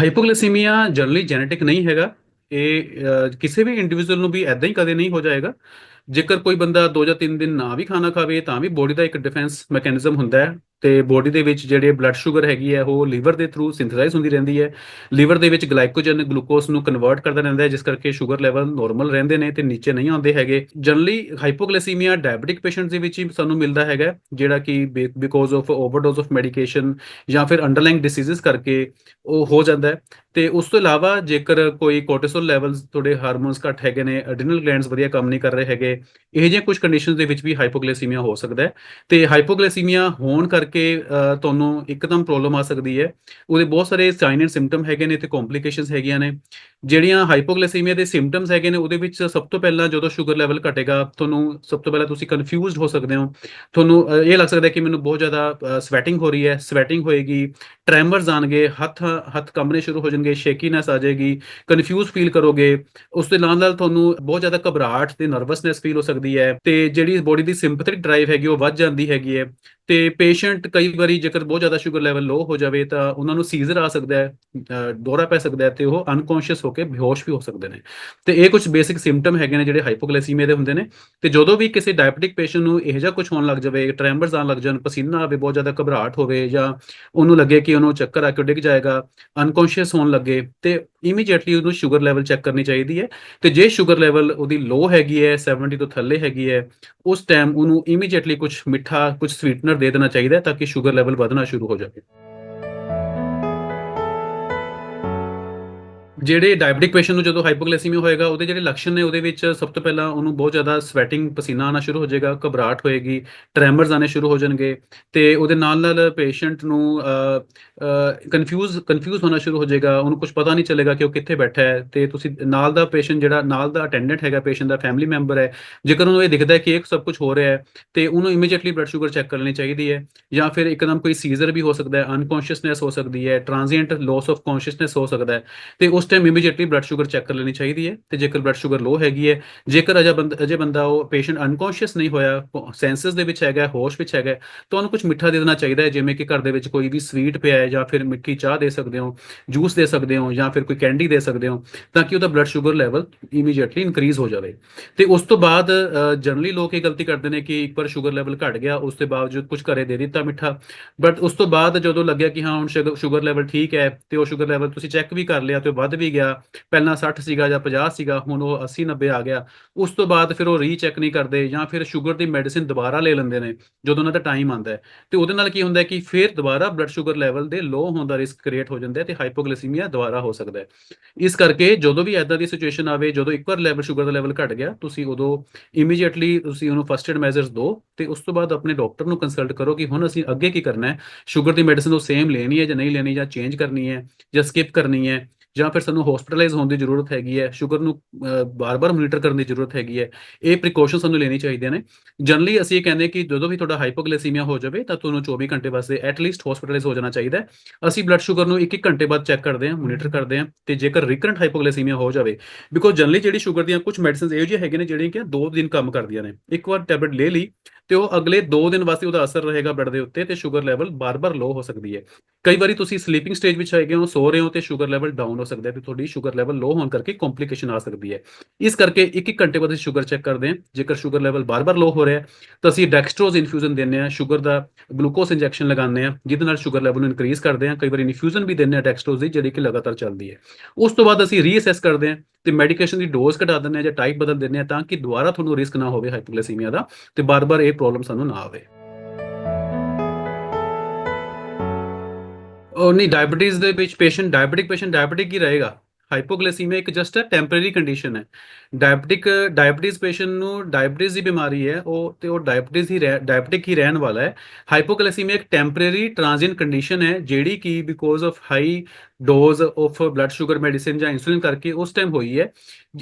ਹਾਈਪੋਗਲਾਈਸੀਮੀਆ ਜਨਰਲੀ ਜੈਨੇਟਿਕ ਨਹੀਂ ਹੈਗਾ ਇਹ ਕਿਸੇ ਵੀ ਇੰਡੀਵਿਜੂਅਲ ਨੂੰ ਵੀ ਐਦਾਂ ਹੀ ਕਦੇ ਨਹੀਂ ਹੋ ਜਾਏਗਾ। ਜੇਕਰ ਕੋਈ ਬੰਦਾ 2 ਜਾਂ 3 ਦਿਨ ਨਾ ਵੀ ਖਾਣਾ ਖਾਵੇ, ਤਾਂ ਵੀ ਬੋਡੀ ਦਾ ਇੱਕ ਡਿਫੈਂਸ ਮੈਕੈਨਿਜ਼ਮ ਹੁੰਦਾ ਹੈ। ਤੇ ਬੋਡੀ ਦੇ ਵਿੱਚ ਜਿਹੜੇ ਬਲੱਡ ਸ਼ੂਗਰ ਹੈਗੀ ਹੈ, ਉਹ ਲੀਵਰ ਦੇ ਥਰੂ ਸਿੰਥੇਸਾਈਜ਼ ਹੁੰਦੀ ਰਹਿੰਦੀ ਹੈ। ਲੀਵਰ ਦੇ ਵਿੱਚ ਗਲਾਈਕੋਜਨ ਗਲੂਕੋਸ ਨੂੰ ਕਨਵਰਟ ਕਰਦਾ ਰਹਿੰਦਾ ਹੈ, ਜਿਸ ਕਰਕੇ ਸ਼ੂਗਰ ਲੈਵਲ ਨਾਰਮਲ ਰਹਿੰਦੇ ਨੇ ਤੇ ਨੀਚੇ ਨਹੀਂ ਆਉਂਦੇ ਹੈਗੇ। ਜਨਰਲੀ ਹਾਈਪੋਗਲਾਈਸੀਮੀਆ ਡਾਇਬੀਟਿਕ ਪੇਸ਼ੈਂਟਸ ਦੇ ਵਿੱਚ ਹੀ ਸਾਨੂੰ ਮਿਲਦਾ ਹੈਗਾ ਜਿਹੜਾ ਕਿ because of overdose of medication ਜਾਂ ਫਿਰ ਅੰਡਰਲਾਈਂਗ ਡਿਸੀਜ਼ਸ ਕਰਕੇ ਉਹ ਹੋ ਜਾਂਦਾ ਹੈ। ਤੇ ਉਸ ਤੋਂ ਇਲਾਵਾ ਜੇਕਰ ਕੋਈ ਕੋਰਟੀਸੋਲ ਲੈਵਲਸ ਤੁਹਾਡੇ ਹਾਰਮੋਨਸ ਘੱਟ ਹੈਗੇ ਨੇ ਐਡਰੀਨਲ ਗਲੈਂਡਸ ਵਧੀਆ ਕੰਮ ਨਹੀਂ ਕਰ ਰਹੇ ਹੈਗੇ, ਇਹ ਜਿਹੇ ਕੁਝ ਕੰਡੀਸ਼ਨਸ ਦੇ ਵਿੱਚ ਵੀ ਹਾਈਪੋਗਲਾਈਸੀਮੀਆ ਹੋ ਸਕਦਾ ਹੈ। ਤੇ ਹਾਈਪੋਗਲਾਈਸੀਮੀਆ ਹੋਣ ਕਰਕੇ ਅ, ਤੁਹਾਨੂੰ ਇੱਕਦਮ ਪ੍ਰੋਬਲਮ ਆ ਸਕਦੀ ਹੈ। ਉਹਦੇ ਬਹੁਤ ਸਾਰੇ ਸਾਈਨ ਐਂਡ ਸਿੰਪਟਮ ਹੈਗੇ ਨੇ ਤੇ ਕੰਪਲਿਕੇਸ਼ਨਸ ਹੈਗੀਆਂ ਨੇ। ਜਿਹੜੀਆਂ ਹਾਈਪੋਗਲਾਈਸੀਮੀਆ ਦੇ ਸਿੰਪਟਮਸ ਹੈਗੇ ਨੇ ਉਹਦੇ ਵਿੱਚ ਸਭ ਤੋਂ ਪਹਿਲਾਂ ਜਦੋਂ ਸ਼ੂਗਰ ਲੈਵਲ ਘਟੇਗਾ ਤੁਹਾਨੂੰ ਸਭ ਤੋਂ ਪਹਿਲਾਂ ਤੁਸੀਂ ਕਨਫਿਊਜ਼ਡ ਹੋ ਸਕਦੇ ਹੋ। ਤੁਹਾਨੂੰ ਇਹ ਲੱਗ ਸਕਦਾ ਕਿ ਮੈਨੂੰ ਬਹੁਤ ਜ਼ਿਆਦਾ ਸਵੈਟਿੰਗ ਹੋ ਰਹੀ ਹੈ ਸਵੈਟਿੰਗ ਹੋਏਗੀ ਟ੍ਰੈਮਰਸ ਆਣਗੇ ਹੱਥ ਹੱਥ ਕੰਬਣੇ ਸ਼ੁਰੂ ਹੋ ਜਾਣਗੇ ਸ਼ੇਕੀਨੈਸ ਆ ਜਾਏਗੀ ਕਨਫਿਊਜ਼ ਫੀਲ ਕਰੋਗੇ। ਉਸ ਦੇ ਨਾਲ ਨਾਲ ਤੁਹਾਨੂੰ ਬਹੁਤ ਜ਼ਿਆਦਾ ਘਬਰਾਹਟ ਤੇ ਨਰਵਸਨੈਸ ਫੀਲ ਹੋ ਸਕਦੀ ਹੈ ਤੇ ਜਿਹੜੀ ਬੋਡੀ ਦੀ ਸਿੰਪੈਥਿਕ ਡਰਾਈਵ ਹੈਗੀ ਉਹ ਵੱਧ ਜਾਂਦੀ ਹੈਗੀ ਹੈ। ਤੇ ਪੇਸ਼ੈਂਟ ਕਈ ਵਾਰੀ ਜੇਕਰ ਬਹੁਤ ਜ਼ਿਆਦਾ ਸ਼ੂਗਰ ਲੈਵਲ ਲੋ ਹੋ ਜਾਵੇ ਤਾਂ ਉਹਨਾਂ ਨੂੰ ਸੀਜ਼ਰ ਆ ਸਕਦਾ ਹੈ ਦੌਰਾ ਪੈ ਸਕਦਾ ਹੈ ਤੇ ਉਹ ਅਨਕੌਂਸ਼ੀਅਸ ਹੋ ਕੇ ਬੇਹੋਸ਼ ਵੀ ਹੋ ਸਕਦੇ ਨੇ। ਤੇ ਇਹ ਕੁਝ ਬੇਸਿਕ ਸਿੰਪਟਮ ਹੈਗੇ ਨੇ ਜਿਹੜੇ ਹਾਈਪੋਗਲਾਈਸੀਮੀਆ ਦੇ ਹੁੰਦੇ ਨੇ। ਤੇ ਜਦੋਂ ਵੀ ਕਿਸੇ ਡਾਇਬੀਟਿਕ ਪੇਸ਼ੈਂਟ ਨੂੰ ਇਹੋ ਜਿਹਾ ਕੁਝ ਹੋਣ ਲੱਗ ਜਾਵੇ ਟ੍ਰੈਮਰਸ ਆਉਣ ਲੱਗ ਜਾਣ, ਪਸੀਨਾ ਆਵੇ, ਬਹੁਤ ਜ਼ਿਆਦਾ ਘਬਰਾਹਟ ਹੋਵੇ ਜਾਂ ਉਹਨੂੰ ਲੱਗੇ ਕਿ ਉਹਨੂੰ ਚੱਕਰ ਆ ਕੇ ਡਿੱਗ ਜਾਏਗਾ ਅਨਕੌਂਸ਼ੀਅਸ ਹੋਣ ਲੱਗੇ, ਤੇ ਇਮੀਡੀਏਟਲੀ ਉਹਨੂੰ ਸ਼ੂਗਰ ਲੈਵਲ ਚੈੱਕ ਕਰਨੀ ਚਾਹੀਦੀ ਹੈ। ਤੇ ਜੇ ਸ਼ੂਗਰ ਲੈਵਲ ਉਹਦੀ ਲੋ ਹੈਗੀ ਹੈ 70 ਤੋਂ ਥੱਲੇ ਹੈਗੀ ਹੈ, ਉਸ ਟਾਈਮ ਉਹਨੂੰ ਇਮੀਡੀਏਟਲੀ ਕੁਝ ਮਿੱਠਾ ਕੁਝ ਸਵੀਟਨਰ ਦੇ ਦੇਣਾ ਚਾਹੀਦਾ ਹੈ ਤਾਂ ਕਿ ਸ਼ੂਗਰ ਲੈਵਲ ਵਧਣਾ ਸ਼ੁਰੂ ਹੋ ਜਾਵੇ। ਜਿਹੜੇ ਡਾਇਬੀਟਿਕ ਪੇਸ਼ੈਂਟ ਨੂੰ ਜਦੋਂ ਹਾਈਪੋਗਲਾਈਸੀਮੀਆ ਹੋਏਗਾ, ਉਹਦੇ ਜਿਹੜੇ ਲੱਛਣ ਨੇ, ਉਹਦੇ ਵਿੱਚ ਸਭ ਤੋਂ ਪਹਿਲਾਂ ਉਹਨੂੰ ਬਹੁਤ ਜ਼ਿਆਦਾ ਸਵੈਟਿੰਗ ਪਸੀਨਾ ਆਉਣਾ ਸ਼ੁਰੂ ਹੋ ਜਾਏਗਾ, ਘਬਰਾਹਟ ਹੋਏਗੀ ਟ੍ਰੈਮਰਸ ਆਣੇ ਸ਼ੁਰੂ ਹੋ ਜਾਣਗੇ ਤੇ ਉਹਦੇ ਨਾਲ ਨਾਲ ਪੇਸ਼ੈਂਟ ਨੂੰ ਕਨਫਿਊਜ਼ ਕਨਫਿਊਜ਼ ਹੋਣਾ ਸ਼ੁਰੂ ਹੋ ਜਾਏਗਾ, ਉਹਨੂੰ ਕੁਝ ਪਤਾ ਨਹੀਂ ਚੱਲੇਗਾ ਕਿ ਉਹ ਕਿੱਥੇ ਬੈਠਾ ਹੈ ਤੇ ਤੁਸੀਂ ਨਾਲ ਦਾ ਪੇਸ਼ੈਂਟ ਜਿਹੜਾ, ਨਾਲ ਦਾ ਅਟੈਂਡੈਂਟ ਹੈਗਾ ਪੇਸ਼ੈਂਟ ਦਾ ਫੈਮਿਲੀ ਮੈਂਬਰ ਹੈ, ਜੇਕਰ ਉਹਨੂੰ ਇਹ ਦਿਖਦਾ ਹੈ ਕਿ ਇਹ ਸਭ ਕੁਝ ਹੋ ਰਿਹਾ ਹੈ, ਤੇ ਉਹਨੂੰ ਇਮੀਡੀਏਟਲੀ ਬਲੱਡ ਸ਼ੂਗਰ ਚੈੱਕ ਕਰਨੀ ਚਾਹੀਦੀ ਹੈ, ਜਾਂ ਫਿਰ ਇੱਕਦਮ ਕੋਈ ਸੀਜ਼ਰ ਵੀ ਹੋ ਸਕਦਾ ਹੈ ਅਨਕੌਂਸ਼ੀਅਸਨੈਸ ਹੋ ਸਕਦੀ ਹੈ ਟ੍ਰਾਂਜ਼ੀਐਂਟ ਲਾਸ ਆਫ ਕੌਂਸ਼ੀਅਸਨੈਸ ਹੋ ਸਕਦਾ ਹੈ, ਤੇ ਉਸ time immediately blood sugar check ਕਰ ਲੈਣੀ ਚਾਹੀਦੀ ਹੈ ਤੇ ਜੇਕਰ ਬਲੱਡ ਸ਼ੂਗਰ ਲੋ ਹੈਗੀ ਹੈ, ਜੇਕਰ ਅਜੇ ਬੰਦਾ ਅਜੇ ਬੰਦਾ ਉਹ ਪੇਸ਼ੈਂਟ ਅਨਕੌਂਸ਼ੀਅਸ ਨਹੀਂ ਹੋਇਆ ਸੈਂਸਸ ਦੇ ਵਿੱਚ ਹੈਗਾ, ਹੋਸ਼ ਵਿੱਚ ਹੈਗਾ ਤਾਂ ਉਹਨੂੰ ਕੁਝ ਮਿੱਠਾ ਦੇ ਦੇਣਾ ਚਾਹੀਦਾ ਹੈ, ਜਿਵੇਂ ਕਿ ਘਰ ਦੇ ਵਿੱਚ ਕੋਈ ਵੀ ਸਵੀਟ ਪਿਆ ਹੈ ਜਾਂ ਫਿਰ ਮਿੱਠੀ ਚਾਹ ਦੇ ਸਕਦੇ ਹੋ ਜੂਸ ਦੇ ਸਕਦੇ ਹੋ ਜਾਂ ਫਿਰ ਕੋਈ ਕੈਂਡੀ ਦੇ ਸਕਦੇ ਹੋ, ਤਾਂ ਕਿ ਉਹਦਾ blood sugar level immediately increase ਹੋ ਜਾਵੇ। ਤੇ ਉਸ ਤੋਂ ਬਾਅਦ ਜਨਰਲੀ ਲੋਕ ਇਹ ਗਲਤੀ ਕਰਦੇ ਨੇ ਕਿ ਇੱਕ ਵਾਰ ਸ਼ੂਗਰ ਲੈਵਲ ਘਟ ਗਿਆ, ਉਸ ਤੋਂ ਬਾਵਜੂਦ ਕੁਝ ਘਰੇ ਦੇ ਦਿੱਤਾ ਮਿੱਠਾ ਬਟ ਉਸ ਤੋਂ ਬਾਅਦ ਜਦੋਂ ਲੱਗਿਆ ਕਿ ਹਾਂ ਹੁਣ ਸ਼ੂਗਰ ਲੈਵਲ ਠੀਕ ਹੈ ਤੇ ਉਹ ਸ਼ੂਗਰ ਲੈਵਲ ਤੁਸੀਂ ਚੈੱਕ ਵੀ ਕਰ ਲਿਆ ਤੇ ਵੱਧ ਵੀ ਗਿਆ, ਪਹਿਲਾਂ 60 ਸੀਗਾ ਜਾਂ 50 ਸੀਗਾ, ਹੁਣ ਉਹ 80 90 ਆ ਗਿਆ। ਉਸ ਤੋਂ ਬਾਅਦ ਫਿਰ ਉਹ ਰੀਚੈਕ ਨਹੀਂ ਕਰਦੇ ਜਾਂ ਫਿਰ ਸ਼ੂਗਰ ਦੀ ਮੈਡੀਸਿਨ ਦੁਬਾਰਾ ਲੈ ਲੈਂਦੇ ਨੇ, ਜਦੋਂ ਉਹਨਾਂ ਦਾ ਟਾਈਮ ਆਉਂਦਾ ਹੈ। ਤੇ ਉਹਦੇ ਨਾਲ ਕੀ ਹੁੰਦਾ ਹੈ ਕਿ ਫਿਰ ਦੁਬਾਰਾ ਬਲੱਡ ਸ਼ੂਗਰ ਲੈਵਲ ਦੇ ਲੋ ਹੋਣ ਦਾ ਰਿਸਕ ਕ੍ਰੀਏਟ ਹੋ ਜਾਂਦਾ ਹੈ ਤੇ ਹਾਈਪੋਗਲਾਈਸੀਮੀਆ ਦੁਬਾਰਾ ਹੋ ਸਕਦਾ ਹੈ। ਇਸ ਕਰਕੇ ਜਦੋਂ ਵੀ ਐਦਾਂ ਦੀ ਸਿਚੁਏਸ਼ਨ ਆਵੇ, ਜਦੋਂ ਇੱਕ ਵਾਰ ਲੈਵਲ ਸ਼ੂਗਰ ਦਾ ਲੈਵਲ ਘਟ ਗਿਆ, ਤੁਸੀਂ ਉਦੋਂ ਇਮੀਡੀਏਟਲੀ ਤੁਸੀਂ ਉਹਨੂੰ ਫਸਟ ਏਡ ਮੈਜ਼ਰਸ ਦਿਓ ਤੇ ਉਸ ਤੋਂ ਬਾਅਦ ਆਪਣੇ ਡਾਕਟਰ ਨੂੰ ਕੰਸਲਟ ਕਰੋ ਕਿ ਹੁਣ ਅਸੀਂ ਅੱਗੇ ਕੀ ਕਰਨਾ ਹੈ ਸ਼ੂਗਰ ਦੀ ਮੈਡੀਸਿਨ ਉਹ ਸੇਮ ਲੈਣੀ ਹੈ ਜਾਂ ਨਹੀਂ ਲੈਣੀ ਜਾਂ ਚੇਂਜ ਕਰਨੀ ਹੈ ਜਾਂ ਸਕਿਪ ਕਰਨੀ ਹੈ। ਜਾਂ ਫਿਰ ਸਾਨੂੰ ਹਸਪੀਟਲਾਈਜ਼ ਹੋਣ ਦੀ ਜ਼ਰੂਰਤ ਹੈਗੀ ਹੈ ਸ਼ੂਗਰ ਨੂੰ ਬਾਰ-ਬਾਰ ਮੋਨੀਟਰ ਕਰਨ ਦੀ ਜ਼ਰੂਰਤ ਹੈਗੀ ਹੈ, ਇਹ ਪ੍ਰੀਕਾਸ਼ਨ ਸਾਨੂੰ ਲੈਣੀ ਚਾਹੀਦੀਆਂ ਨੇ। ਜਨਰਲੀ ਅਸੀਂ ਇਹ ਕਹਿੰਦੇ ਕਿ ਜਦੋਂ ਵੀ ਤੁਹਾਡਾ ਹਾਈਪੋਗਲਾਈਸੀਮੀਆ ਹੋ ਜਾਵੇ ਤਾਂ ਤੁਹਾਨੂੰ 24 ਘੰਟੇ ਵਾਸਤੇ ਐਟਲੀਸਟ ਹਸਪੀਟਲਾਈਜ਼ ਹੋ ਜਾਣਾ ਚਾਹੀਦਾ ਅਸੀਂ ਬਲੱਡ ਸ਼ੂਗਰ ਨੂੰ 1-1 ਘੰਟੇ ਬਾਅਦ ਚੈੱਕ ਕਰਦੇ ਹਾਂ ਮੋਨੀਟਰ ਕਰਦੇ ਹਾਂ ਤੇ ਜੇਕਰ ਰਿਕਰੈਂਟ ਹਾਈਪੋਗਲਾਈਸੀਮੀਆ ਹੋ ਜਾਵੇ ਬਿਕੋਜ਼ ਜਨਰਲੀ ਜਿਹੜੀ ਸ਼ੂਗਰ ਦੀਆਂ ਕੁਝ ਮੈਡੀਸਿਨਸ ਇਹੋ ਜਿਹੀਆਂ ਹੈਗੇ ਨੇ ਜਿਹੜੀਆਂ ਕਿ 2 ਦਿਨ ਕੰਮ ਕਰਦੀਆਂ ਨੇ। ਇੱਕ ਵਾਰ ਟੈਬਲੇਟ ਲੈ ਲਈ ਤੇ ਉਹ ਅਗਲੇ 2 ਦਿਨ ਵਾਸਤੇ ਉਹਦਾ ਅਸਰ ਰਹੇਗਾ ਬਲੱਡ ਦੇ ਉੱਤੇ ਤੇ ਸ਼ੂਗਰ ਲੈਵਲ ਬਾਰ-ਬਾਰ ਲੋ ਹੋ ਸਕਦੀ ਹੈ। ਕਈ ਵਾਰੀ ਤੁਸੀਂ ਸਲੀਪਿੰਗ ਸਟੇਜ ਵਿੱਚ ਹੈਗੇ ਹੋ, ਸੋ ਰਹੇ ਹੋ ਤੇ ਸ਼ੂਗਰ ਲੈਵਲ ਡਾਊਨ ਹੋ ਸਕਦਾ ਹੈ ਤੇ ਤੁਹਾਡੀ ਸ਼ੂਗਰ ਲੈਵਲ ਲੋ ਹੋਣ ਕਰਕੇ ਕੰਪਲਿਕੇਸ਼ਨ ਆ ਸਕਦੀ ਹੈ। ਇਸ ਕਰਕੇ ਇੱਕ ਇੱਕ ਘੰਟੇ ਬਾਅਦ ਸ਼ੂਗਰ ਚੈੱਕ ਕਰਦੇ ਹਾਂ। ਜੇਕਰ ਸ਼ੂਗਰ ਲੈਵਲ ਬਾਰ-ਬਾਰ ਲੋ ਹੋ ਰਿਹਾ ਤਾਂ ਅਸੀਂ ਡੈਕਸਟਰੋਜ਼ ਇਨਫਿਊਜ਼ਨ ਦਿੰਦੇ ਹਾਂ। ਸ਼ੂਗਰ ਦਾ ਗਲੂਕੋਸ ਇੰਜੈਕਸ਼ਨ ਲਗਾਉਂਦੇ ਹਾਂ, ਜਿਹਦੇ ਨਾਲ ਸ਼ੂਗਰ ਲੈਵਲ ਨੂੰ ਇਨਕਰੀਜ਼ ਕਰਦੇ ਹਾਂ। ਕਈ ਵਾਰੀ ਇਨਫਿਊਜ਼ਨ ਵੀ ਦਿੰਦੇ ਹਾਂ ਡੈਕਸਟਰੋਜ਼ ਦੀ, ਜਿਹੜੀ ਕਿ ਲਗਾਤਾਰ ਚੱਲਦੀ ਹੈ। ਉਸ ਤੋਂ ਬਾਅਦ ਅਸੀਂ ਰੀਅਸੈਸ ਕਰਦੇ ਹਾਂ ਤੇ ਮੈਡੀਕੇਸ਼ਨ ਦੀ ਡੋਜ਼ ਘਟਾ ਦਿੰਦੇ ਹਾਂ ਜਾਂ ਟਾਈਪ ਬਦਲ ਦਿੰਦੇ ਹਾਂ ਤਾਂ ਕਿ ਦੁਬਾਰਾ ਤੁਹਾਨੂੰ ਰਿਸਕ ਨਾ ਹੋਵੇ ਹਾਈਪੋਗਲਾਈਸੀਮੀਆ ਦਾ ਤੇ ਬਾਰ-ਬਾਰ ਇਹ ਪ੍ਰੋਬਲਮ ਸਾਨੂੰ ਨਾ ਆਵੇ। ਉਹ ਨਹੀਂ ਡਾਇਬੀਟੀਜ਼ ਦੇ ਵਿੱਚ ਪੇਸ਼ੈਂਟ ਡਾਇਬੀਟਿਕ ਪੇਸ਼ੈਂਟ ਡਾਇਬੀਟਿਕ ਹੀ ਰਹੇਗਾ। ਹਾਈਪੋਗਲਾਈਸੀਮੀਆ ਇੱਕ ਜਸਟ ਅ ਟੈਂਪਰੇਰੀ ਕੰਡੀਸ਼ਨ ਹੈ। ਡਾਇਬੀਟਿਕ ਡਾਇਬੀਟੀਜ਼ ਪੇਸ਼ੈਂਟ ਨੂੰ ਡਾਇਬੀਟੀਜ਼ ਦੀ ਬਿਮਾਰੀ ਹੈ, ਉਹ ਤੇ ਉਹ ਡਾਇਬੀਟੀਜ਼ ਹੀ ਡਾਇਬੀਟਿਕ ਹੀ ਰਹਿਣ ਵਾਲਾ ਹੈ। ਹਾਈਪੋਗਲਾਈਸੀਮੀਆ ਇੱਕ ਟੈਂਪਰੇਰੀ ਟ੍ਰਾਂਜ਼ੀਐਂਟ ਕੰਡੀਸ਼ਨ ਹੈ, ਜਿਹੜੀ ਕਿ because of high dose of blood sugar medicine ਜਾਂ ਇਨਸੂਲਿਨ ਕਰਕੇ ਉਸ ਟਾਈਮ ਹੋਈ ਹੈ।